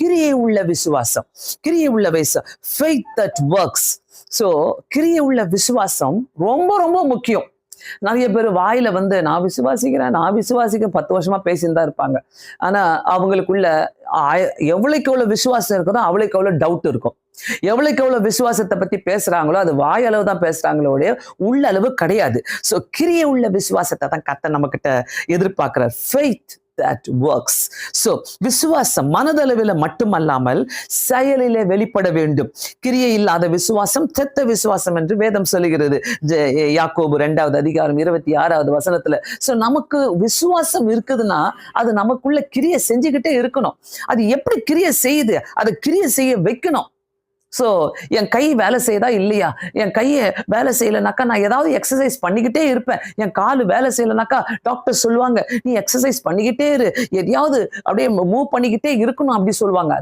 கிரியை உள்ள விசுவாசம் கிரியை உள்ள விசுவாசம் ஃபெய்த் தட் ஒர்க்ஸ் ஸோ கிரியை உள்ள விசுவாசம் ரொம்ப ரொம்ப முக்கியம். நிறைய பேர் வாயில வந்து நான் விசுவாசிக்கிறேன் நான் விசுவாசிக்க பத்து வருஷமா பேசியிருந்தா இருப்பாங்க. ஆனா அவங்களுக்குள்ள ஆய- எவ்வளவுக்கு எவ்வளவு விசுவாசம் இருக்குதோ அவளுக்கு எவ்வளவு டவுட் இருக்கும். எவ்வளவுக்கு எவ்வளவு விசுவாசத்தை பத்தி பேசுறாங்களோ அது வாயளவு தான் பேசுறாங்களோட உள்ள அளவு கிடையாது. ஸோ கிரிய உள்ள விசுவாசத்தை தான் கத்த நம்ம கிட்ட எதிர்பார்க்கிறார். ஃபெய்த் தட் ஒர்க்ஸ் ஸோ விசுவாசம் மனதளவில் மட்டுமல்லாமல் செயலிலே வெளிப்பட வேண்டும். கிரியை இல்லாத விசுவாசம் செத்த விசுவாசம் என்று வேதம் சொல்லுகிறது. யாக்கோபு ரெண்டாவது அதிகாரம் இருபத்தி ஆறாவது வசனத்துல. ஸோ நமக்கு விசுவாசம் இருக்குதுன்னா அது நமக்குள்ள கிரியை செஞ்சுக்கிட்டே இருக்கணும். அது எப்படி கிரியை செய்யுது? அதை கிரியை செய்ய வைக்கணும். ஸோ என் கை வேலை செய்யுதா இல்லையா? என் கையை வேலை செய்யலைனாக்கா நான் ஏதாவது எக்ஸசைஸ் பண்ணிக்கிட்டே இருப்பேன். என் காலு வேலை செய்யலைனாக்கா டாக்டர் சொல்லுவாங்க நீ எக்ஸசைஸ் பண்ணிக்கிட்டே இரு. எதையாவது அப்படியே மூவ் பண்ணிக்கிட்டே இருக்கணும் அப்படி சொல்லுவாங்க.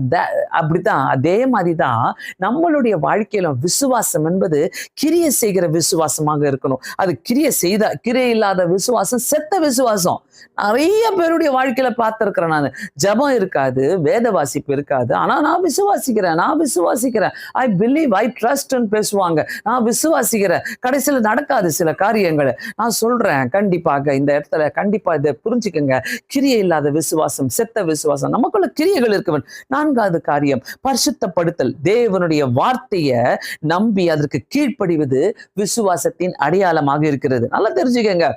அப்படிதான் அதே மாதிரி தான் நம்மளுடைய வாழ்க்கையில விசுவாசம் என்பது கிரிய செய்கிற விசுவாசமாக இருக்கணும். அது கிரிய செய்த கிரிய இல்லாத விசுவாசம் செத்த விசுவாசம். நிறைய பேருடைய வாழ்க்கையில பார்த்திருக்கிறேன் நான். ஜெபம் இருக்காது வேத வாசிப்பு இருக்காது. ஆனா நான் விசுவாசிக்கிறேன் நான் விசுவாசிக்கிறேன். ஐ பிலீவ் ஐ ட்ரஸ்ட்னு பேசுவாங்க. நான் விசுவாசிக்கிறேன். கடைசியில் நடக்காது சில காரியங்கள். நான் சொல்றேன். கண்டிப்பாக இந்த இடத்துல கண்டிப்பா இதை புரிஞ்சுக்கோங்க. கிரியை இல்லாத விசுவாசம் செத்த விசுவாசம். நமக்குள்ள கிரியைகள் இருக்கவன் நான்காவது காரியம் பரிசுத்தப்படுத்தல். தேவனுடைய வார்த்தையை நம்பி அதற்கு கீழ்ப்படிவது விசுவாசத்தின் அடையாளமாக இருக்கிறது. நல்லா தெரிஞ்சுக்கங்க.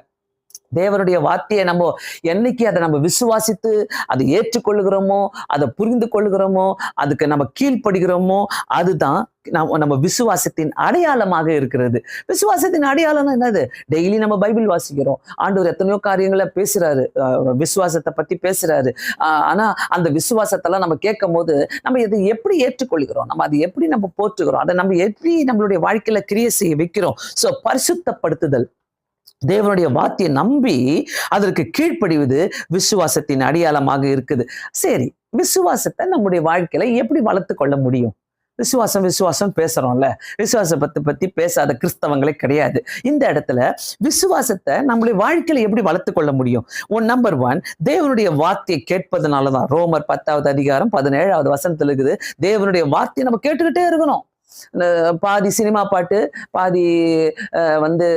தேவனுடைய வார்த்தையை நம்ம என்னைக்கு அதை நம்ம விசுவாசித்து அதை ஏற்றுக்கொள்ளுகிறோமோ அதை புரிந்து கொள்ளுகிறோமோ அதுக்கு நம்ம கீழ்ப்படுகிறோமோ அதுதான் நம்ம நம்ம விசுவாசத்தின் அடையாளமாக இருக்கிறது. விசுவாசத்தின் அடையாளம் என்னது? டெய்லி நம்ம பைபிள் வாசிக்கிறோம். ஆண்டவர் எத்தனையோ காரியங்களை பேசுறாரு. அஹ் விசுவாசத்தை பத்தி பேசுறாரு. ஆனா அந்த விசுவாசத்தெல்லாம் நம்ம கேட்கும் போது நம்ம இதை எப்படி ஏற்றுக்கொள்கிறோம்? நம்ம அதை எப்படி நம்ம போற்றுகிறோம்? அதை நம்ம எப்படி நம்மளுடைய வாழ்க்கையில கிரியை செய்ய வைக்கிறோம்? ஸோ பரிசுத்தப்படுத்துதல். தேவனுடைய வார்த்தையை நம்பி அதற்கு கீழ்ப்படிவது விசுவாசத்தின் அடையாளமாக இருக்குது. சரி விசுவாசத்தை நம்முடைய வாழ்க்கையில எப்படி வளர்த்து கொள்ள முடியும்? விசுவாசம் விசுவாசம் பேசுறோம்ல. விசுவாசத்தை பத்தி பேசாத கிறிஸ்தவங்களே கிடையாது. இந்த இடத்துல விசுவாசத்தை நம்முடைய வாழ்க்கையில எப்படி வளர்த்து கொள்ள முடியும்? ஒன் நம்பர் ஒன் தேவனுடைய வார்த்தையை கேட்பதனாலதான். ரோமர் பத்தாவது அதிகாரம் பதினேழாவது வசனத்துல இருக்குது தேவனுடைய வார்த்தையை நம்ம கேட்டுக்கிட்டே இருக்கணும். பாதி சினிமா பாட்டு பாதி அஹ், வந்து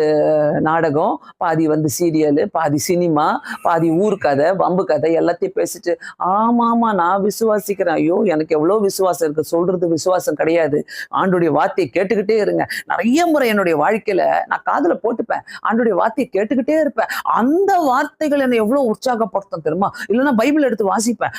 நாடகம் பாதி வந்து சீரியலு பாதி சினிமா பாதி ஊர் கதை வம்பு கதை எல்லாத்தையும் பேசிட்டு ஆமா ஆமா நான் விசுவாசிக்கிறேன். ஐயோ எனக்கு எவ்வளோ விசுவாசம் இருக்கு. சொல்றது விசுவாசம் கிடையாது. ஆண்டுடைய வார்த்தையை கேட்டுக்கிட்டே இருங்க. நிறைய முறை என்னுடைய வாழ்க்கையில நான் காதுல போட்டுப்பேன். ஆண்டுடைய வார்த்தையை கேட்டுக்கிட்டே இருப்பேன். அந்த வார்த்தைகள் என்னை எவ்வளோ உற்சாகப்படுத்தும் தெரியுமா? இல்லைன்னா பைபிள் எடுத்து வாசிப்பேன்.